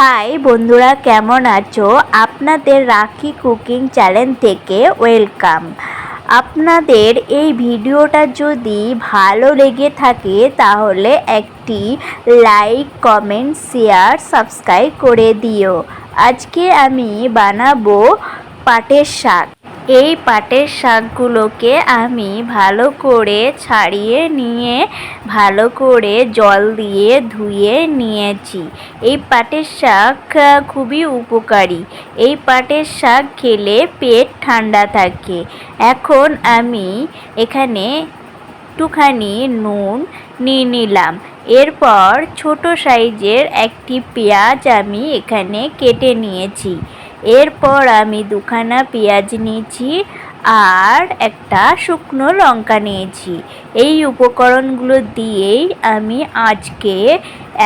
High বন্ধুরা, কেমন আছো? আপনাদের রাখি কুকিং চ্যানেল থেকে ওয়েলকাম। আপনাদের এই ভিডিওটা যদি ভালো লেগে থাকে, তাহলে একটি লাইক, কমেন্ট, শেয়ার, সাবস্ক্রাইব করে দিও। আজকে আমি বানাবো পাটের শাক। এই পাটের শাকগুলোকে আমি ভালো করে ছাড়িয়ে নিয়ে, ভালো করে জল দিয়ে ধুয়ে নিয়েছি। এই পাটের শাক খুবই উপকারী। এই পাটের শাক খেলে পেট ঠান্ডা থাকে। এখন আমি এখানে একটুখানি নুন নিয়ে নিলাম। এরপর ছোট সাইজের একটি পেঁয়াজ আমি এখানে কেটে নিয়েছি। এরপর আমি দুখানা পেঁয়াজ নিয়েছি আর একটা শুকনো লঙ্কা নিয়েছি। এই উপকরণগুলো দিয়েই আমি আজকে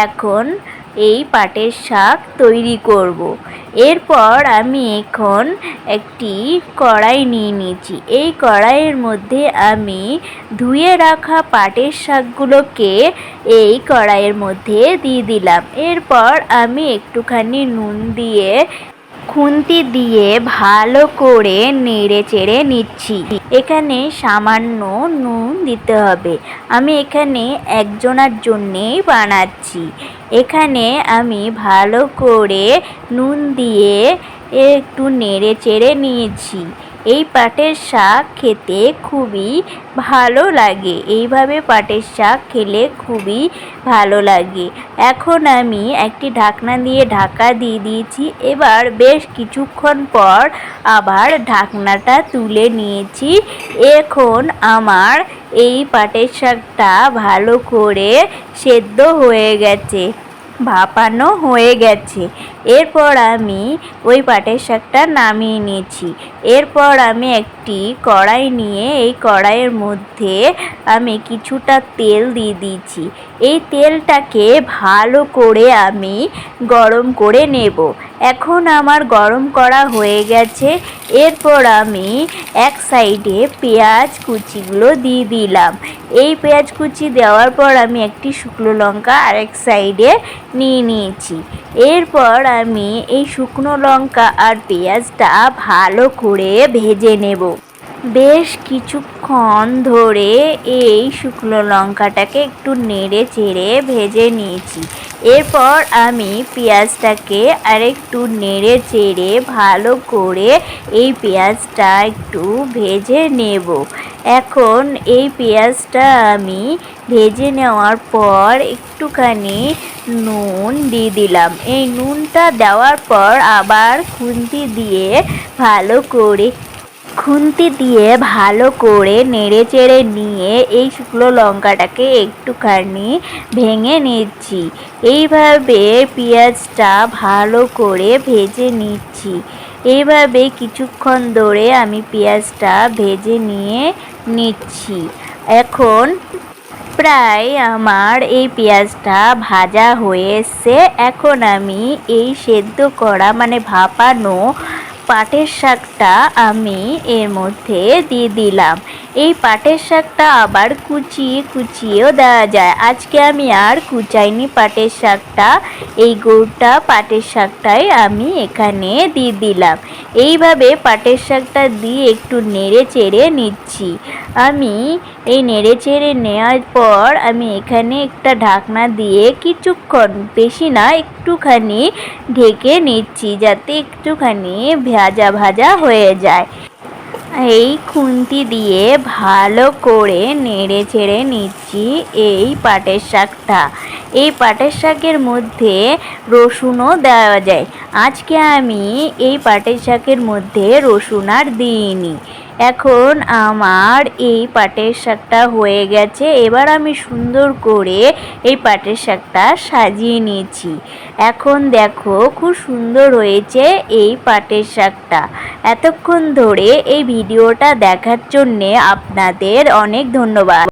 এখন এই পাটের শাক তৈরি করব। এরপর আমি এখন একটি কড়াই নিয়ে নিয়েছি। এই কড়াইয়ের মধ্যে আমি ধুয়ে রাখা পাটের শাকগুলোকে এই কড়াইয়ের মধ্যে দিয়ে দিলাম। এরপর আমি একটুখানি নুন দিয়ে খুন্তি দিয়ে ভালো করে নেড়ে চেড়ে নিচ্ছি। এখানে সামান্য নুন দিতে হবে। আমি এখানে একজনার জন্যেই বানাচ্ছি। এখানে আমি ভালো করে নুন দিয়ে একটু নেড়ে চেড়ে নিয়েছি। এই পাটের শাক খেতে খুবই ভালো লাগে। এইভাবে পাটের শাক খেলে খুবই ভালো লাগে। এখন আমি একটি ঢাকনা দিয়ে ঢাকা দিয়ে দিয়েছি। এবার বেশ কিছুক্ষণ পর আবার ঢাকনাটা তুলে নিয়েছি। এখন আমার এই পাটের শাকটা ভালো করে সেদ্ধ হয়ে গেছে। ভাপানো হয়ে গেছে। এরপর আমি ওই পাটের শাকটা নামিয়ে নিয়েছি। এরপর আমি একটি কড়াই নিয়ে, এই কড়াইয়ের মধ্যে আমি কিছুটা তেল দিয়ে দিয়েছি। এই তেলটাকে ভালো করে আমি গরম করে নেব। এখন আমার গরম করা হয়ে গেছে। এরপর আমি এক সাইডে পেঁয়াজ কুচিগুলো দিয়ে দিলাম। এই পেঁয়াজ কুচি দেওয়ার পর আমি একটি শুকনো লঙ্কা আরেক সাইডে নিয়ে নিয়েছি। এরপর আমি এই শুকনো লঙ্কা আর পেঁয়াজটা ভালো করে ভেজে নেব। বেশ কিছুক্ষণ ধরে এই শুকনো লঙ্কাটাকে একটু নেড়ে চেড়ে ভেজে নিয়েছি। এরপর আমি পেঁয়াজটাকে আরেকটু নেড়ে চেড়ে ভালো করে এই পেঁয়াজটা একটু ভেজে নেব। এখন এই পেঁয়াজটা আমি ভেজে নেওয়ার পর একটুখানি নুন দিয়ে দিলাম। এই নুনটা দেওয়ার পর আবার খুন্তি দিয়ে ভালো করে খুন্তি দিয়ে ভালো করে নেড়ে চেড়ে নিয়ে এই শুকনো লঙ্কাটাকে একটুখানি ভেঙে নিচ্ছি। এইভাবে পেঁয়াজটা ভালো করে ভেজে নিচ্ছি। এইভাবে কিছুক্ষণ ধরে আমি পেঁয়াজটা ভেজে নিয়ে নিচ্ছি। এখন প্রায় আমার এই পেঁয়াজটা ভাজা হয়ে এসছে এখন আমি এই সেদ্ধ করা মানে ভাপানো পাটের শাকটা আমি এর মধ্যে দিয়ে দিলাম। এই পাটের শাকটা আবার কুচিয়ে কুচিয়েও দেওয়া যায়। আজকে আমি আর কুচাইনি পাটের শাকটা, এই গোটা পাটের শাকটাই আমি এখানে দিয়ে দিলাম। এইভাবে পাটের শাকটা দিয়ে একটু নেড়ে চেড়ে নিচ্ছি। আমি এই নেড়ে চেড়ে নেওয়ার পর আমি এখানে একটা ঢাকনা দিয়ে কিছুক্ষণ, বেশি না, একটুখানি ঢেকে নিচ্ছি যাতে একটুখানি ভাজা ভাজা হয়ে যায়। এই খুন্তি দিয়ে ভালো করে নেড়ে ছেড়ে নিচ্ছি এই পাটের শাকটা। এই পাটের শাকের মধ্যে রসুনও দেওয়া যায়। আজকে আমি এই পাটের শাকের মধ্যে রসুন আর দিইনি। এখন আমার এই পাটের শাকটা হয়ে গেছে। এবার আমি সুন্দর করে এই পাটের শাকটা সাজিয়ে নিয়েছি। এখন দেখো খুব সুন্দর হয়েছে এই পাটের শাকটা। এতক্ষণ ধরে এই ভিডিওটা দেখার জন্যে আপনাদের অনেক ধন্যবাদ।